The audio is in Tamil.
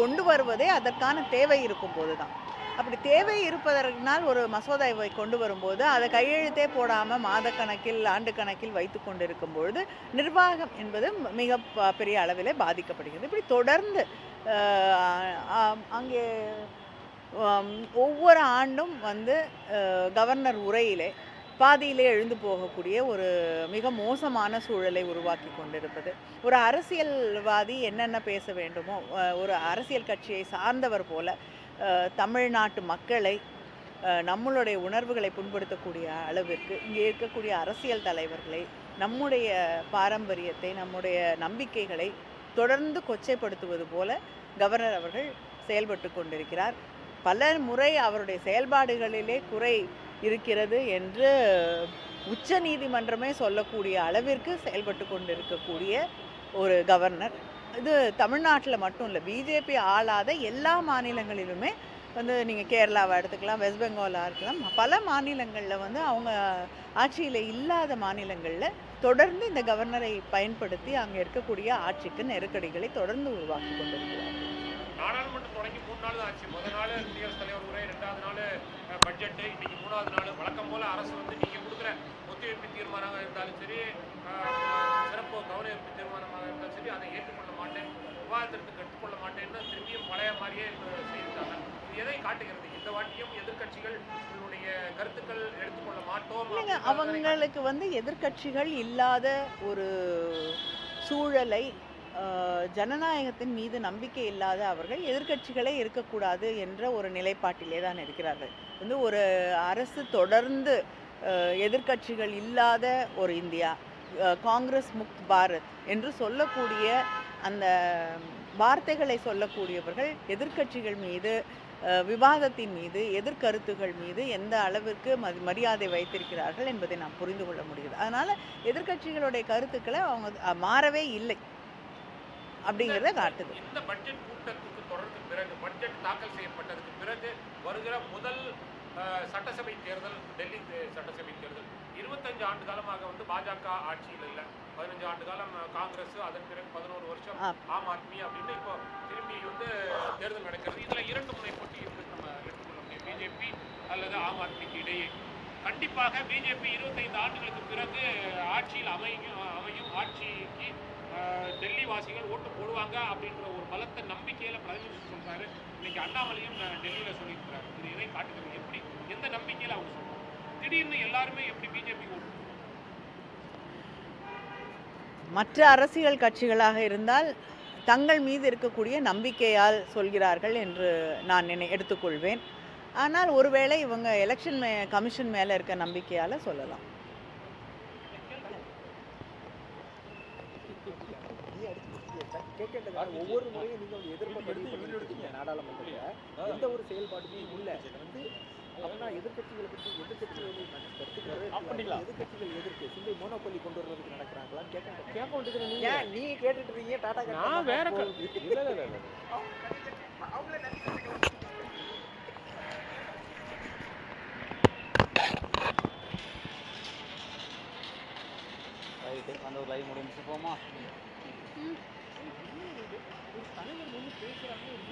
கொண்டு வருவதே அதற்கான தேவை இருக்கும் போது தான் அப்படி தேவை இருப்பதற்கினால் ஒரு மசோதாவை கொண்டு வரும்போது அதை கையெழுத்தே போடாமல் மாதக்கணக்கில் ஆண்டு கணக்கில் வைத்து கொண்டிருக்கும் பொழுது நிர்வாகம் என்பது மிக பெரிய அளவில் பாதிக்கப்படுகிறது. இப்படி தொடர்ந்து அங்கே ஒவ்வொரு ஆண்டும் வந்து கவர்னர் உரையிலே பாதியிலே எழுந்து போகக்கூடிய ஒரு மிக மோசமான சூழலை உருவாக்கி கொண்டிருப்பது. ஒரு அரசியல்வாதி என்னென்ன பேச வேண்டுமோ ஒரு அரசியல் கட்சியை சார்ந்தவர் போல தமிழ்நாட்டு மக்களை நம்மளுடைய உணர்வுகளை புண்படுத்தக்கூடிய அளவிற்கு இங்கே இருக்கக்கூடிய அரசியல் தலைவர்களை நம்முடைய பாரம்பரியத்தை நம்முடைய நம்பிக்கைகளை தொடர்ந்து கொச்சைப்படுத்துவது போல கவர்னர் அவர்கள் செயல்பட்டு கொண்டிருக்கிறார். பல முறை அவருடைய செயல்பாடுகளிலே குறை இருக்கிறது என்று உச்ச நீதிமன்றமே சொல்லக்கூடிய அளவிற்கு செயல்பட்டு கொண்டிருக்கக்கூடிய ஒரு கவர்னர். இது தமிழ்நாட்டில் மட்டும் இல்லை பிஜேபி ஆளாத எல்லா மாநிலங்களிலுமே வந்து நீங்கள் கேரளாவை எடுத்துக்கலாம் வெஸ்ட் பெங்காலாக இருக்கலாம் பல மாநிலங்களில் வந்து அவங்க ஆட்சியில் இல்லாத மாநிலங்களில் தொடர்ந்து இந்த கவர்னரை பயன்படுத்தி அங்கே இருக்கக்கூடிய ஆட்சிக்கு நெருக்கடிகளை தொடர்ந்து உருவாக்கி கொண்டிருக்கிறார் நாடாளுமன்றம் தொடங்கி மூணு நாள் ஆச்சு. முதல் நாள் குடியரசுத் தலைவர் உரை ரெண்டாவது நாள் பட்ஜெட் இன்னைக்கு மூணாவது போல அரசு வந்து நீங்க கொடுக்குற ஒத்திவைப்பு தீர்மானமாக இருந்தாலும் சரி சிறப்பு கவன ஈர்ப்பு தீர்மானமாக இருந்தாலும் சரி அதை ஏற்றுக்கொள்ள மாட்டேன் விவாதத்திற்கு கற்றுக்கொள்ள மாட்டேன்னு திரும்பியும் பழைய மாதிரியே செய்திருக்காங்க. இது எதை காட்டுகிறது? இந்த வாட்டியும் எதிர்க்கட்சிகள் உங்களுடைய கருத்துக்கள் எடுத்துக்கொள்ள மாட்டோம் இல்லைங்க அவங்களுக்கு வந்து எதிர்க்கட்சிகள் இல்லாத ஒரு சூழலை ஜனநாயகத்தின் மீது நம்பிக்கை இல்லாத அவர்கள் எதிர்க்கட்சிகளே இருக்கக்கூடாது என்ற ஒரு நிலைப்பாட்டிலே தான் இருக்கிறார்கள். வந்து ஒரு அரசு தொடர்ந்து எதிர்கட்சிகள் எதிர்க்கட்சிகள் இல்லாத ஒரு இந்தியா காங்கிரஸ் முக்த் பாரத் என்று சொல்லக்கூடிய அந்த வார்த்தைகளை சொல்லக்கூடியவர்கள் எதிர்க்கட்சிகள் மீது விவாதத்தின் மீது எதிர்கருத்துகள் மீது எந்த அளவிற்கு மதி மரியாதை வைத்திருக்கிறார்கள் என்பதை நாம் புரிந்து கொள்ள முடியுது அதனால் எதிர்க்கட்சிகளுடைய கருத்துக்களை அவங்க மாறவே இல்லை. அப்படிங்கிறத காட்டுது. இந்த பட்ஜெட் கூட்டத்துக்கு தொடர்ந்து பிறகு பட்ஜெட் தாக்கல் செய்யப்பட்டதுக்கு பிறகு வருகிற முதல் சட்டசபை தேர்தல் டெல்லி சட்டசபை தேர்தல். இருபத்தஞ்சு ஆண்டு காலமாக வந்து பாஜக ஆட்சியில் இல்லை. பதினஞ்சு ஆண்டு காலம் காங்கிரஸ் அதன் பிறகு பதினோரு வருஷம். ஆம் ஆத்மி அப்படின்னு இப்போ திரும்பி வந்து தேர்தல் நடக்கிறது. இதுல இரண்டு முனை போட்டி இருக்கு நம்ம எடுத்துக்கொள்ள முடியும். பிஜேபி அல்லது ஆம் ஆத்மிக்கு இடையே. கண்டிப்பாக பிஜேபி இருபத்தைந்து ஆண்டுகளுக்கு பிறகு ஆட்சியில் அமையும் அமையும் ஆட்சிக்கு டெல்லி வாசிகள் ஓட்டு போடுவாங்க அப்படின்ற ஒரு பலத்த நம்பிக்கையில பிரதமர் சொல்றாரு. இன்னைக்கு அண்ணாமலையும் டெல்லியில சொல்லியிருக்கிறாரு. இது எதை காட்டுகிறது எப்படி? எந்த நம்பிக்கையில அவங்க சொல்றாங்க? திடீர்னு எல்லாருமே எப்படி பிஜேபி ஓட்டு மற்ற அரசியல் கட்சிகளாக இருந்தால் தங்கள் மீது இருக்கக்கூடிய நம்பிக்கையால் சொல்கிறார்கள் என்று நான் நினை எடுத்துக்கொள்வேன். ஆனால் ஒருவேளை இவங்க எலெக்ஷன் மே கமிஷன் மேலே இருக்க நம்பிக்கையால் சொல்லலாம். கேட்கறதுக்காக ஒவ்வொரு முறையும் நீங்க வந்து எதிர்ப்பை பதிவு இருக்கீங்க நாடாளுமன்றத்துல. எந்த ஒரு செயல்பாடுமே இல்ல. வந்து அப்படின்னா எதிர்க்கட்சிகளை பற்றி எதிர்க்கட்சிகளுடைய கருத்துக்கள் அப்படிங்களா? எதிர்க்கட்சிகள் எதிர்க்கு சிந்தை மோனோபொலி கொண்டு வர்றதுக்கு நடக்கிறாங்களான்னு கேட்க கேட்க வேண்டியது நீங்க. கேட்டுட்டு இருக்கீங்க டாடா நான் வேற க- போகுது. இல்ல இல்ல இல்ல, இல்ல. ரைட்டு அந்த ஒரு லைவ் முடிஞ்சு போமா? ஒரு தலைவர் வந்து பேசுகிறாங்க